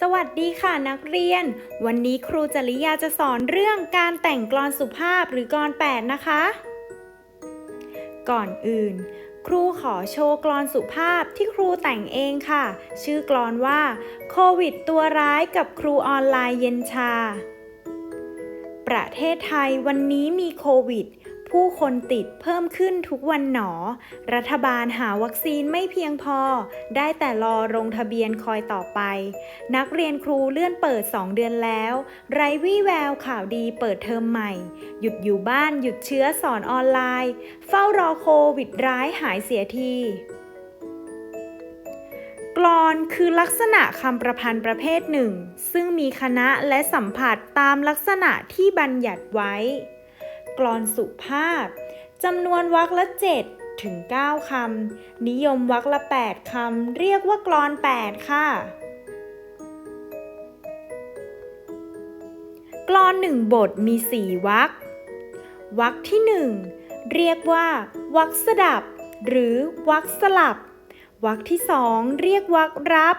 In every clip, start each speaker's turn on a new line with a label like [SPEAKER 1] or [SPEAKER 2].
[SPEAKER 1] สวัสดีค่ะนักเรียน วันนี้ครูจริยาจะสอนเรื่องการแต่งกลอนสุภาพหรือกลอนแปดนะคะ ก่อนอื่น ครูขอโชว์กลอนสุภาพที่ครูแต่งเองค่ะ ชื่อกลอนว่าโควิดตัวร้ายกับครูออนไลน์เย็นชา ประเทศไทยวันนี้มีโควิด ผู้คนติดเพิ่มขึ้นทุกวันหนอ รัฐบาลหาวัคซีนไม่เพียงพอ ได้แต่รอลงทะเบียนคอยต่อไป นักเรียนครูเลื่อนเปิด 2 เดือนแล้ว ไรวี่แววข่าวดีเปิดเทอมใหม่ หยุดอยู่บ้านหยุดเชื้อสอนออนไลน์ เฝ้ารอโควิดร้ายหายเสียทีกลอนคือลักษณะคำประพันธ์ประเภทหนึ่ง ซึ่งมีคณะและสัมผัสตามลักษณะที่บัญญัติไว้ กลอนสุภาพจำนวนวรรคละ7ถึง 9 คำ นิยมวรรคละ 8 คำ เรียกว่ากลอน 8 ค่ะกลอนหนึ่งบทมี 4วรรควรรคที่ 1 เรียกว่าวรรคสดับ หรือวรรคสลับวรรคที่สองเรียกวรรครับ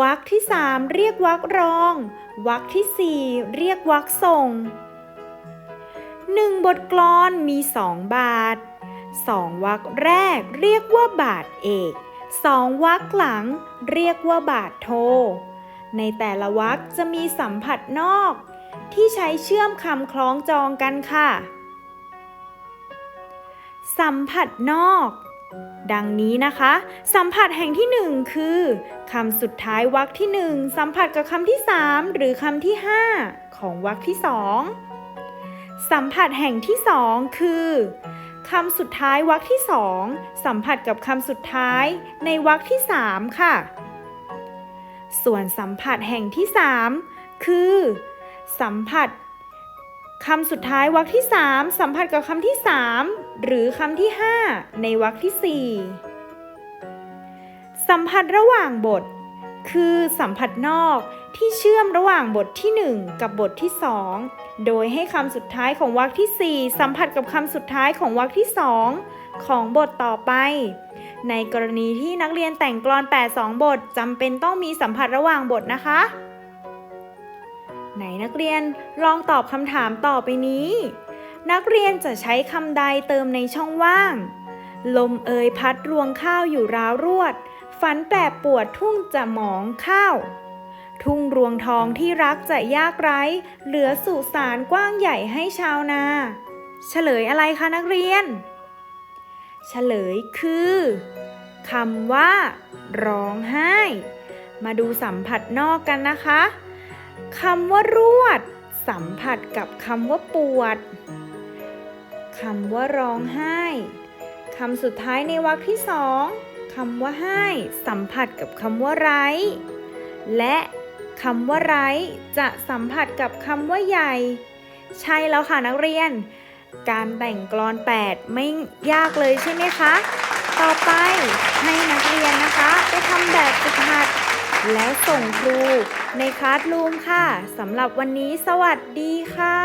[SPEAKER 1] วรรคที่สามเรียกวรรครองวรรคที่สี่เรียกวรรคส่ง หนึ่งบทกลอนมีสองบาทสองวรรคแรกเรียกว่าบาทเอกสองวรรคหลังเรียกว่าบาทโท ในแต่ละวรรคจะมีสัมผัสนอก ที่ใช้เชื่อมคำคล้องจองกันค่ะ สัมผัสนอก ดังนี้นะคะ สัมผัสแห่งที่หนึ่งคือคำสุดท้ายวรรคที่หนึ่งสัมผัสกับคำที่สามหรือคำที่ห้าของวรรคที่สอง สัมผัสแห่งที่สองคือคำสุดท้ายวรรคที่สองสัมผัสกับคำสุดท้ายในวรรคที่สามค่ะ ส่วนสัมผัสแห่งที่สามคือ สัมผัสคำสุดท้ายวรรคที่สามสัมผัสกับคำที่สามหรือคำที่ห้าในวรรคที่สี่สัมผัสระหว่างบท คือสัมผัสนอก ที่เชื่อมระหว่างบทที่หนึ่งกับบทที่สองโดยให้คำสุดท้ายของวรรคที่สี่สัมผัสกับคำสุดท้ายของวรรคที่สองของบทต่อไป ในกรณีที่นักเรียนแต่งกลอน8 2 บทจำเป็นต้องมีสัมผัสระหว่างบทนะคะ ไหนนักเรียนลองตอบคำถามต่อไปนี้ นักเรียนจะใช้คำใดเติมในช่องว่าง ลมเอยพัดรวงข้าวอยู่ราวรวด ฝันแปรปวดทุ่งจะหมองข้าว ทุ่งรวงทองที่รักจะยากไร้ เหลือสุสานกว้างใหญ่ให้ชาวนา เฉลยอะไรคะนักเรียน เฉลยคือคำว่า ร้องไห้ มาดูสัมผัสนอกกันนะคะคำว่ารวด สัมผัสกับคำว่าปวดคำว่าร้องไห้คำสุดท้ายในวรรคที่สองคำว่าให้ สัมผัสกับคำว่าไร้ และ คำว่าไร้จะสัมผัสกับคำว่าใหญ่ ใช่แล้วค่ะนักเรียน การแต่งกลอน 8 ไม่ยากเลยใช่ไหมคะ ต่อไปให้นักเรียนนะคะ ไปทำแบบฝึกหัด แล้วส่งครูในคลาสรูมค่ะสำหรับวันนี้สวัสดีค่ะ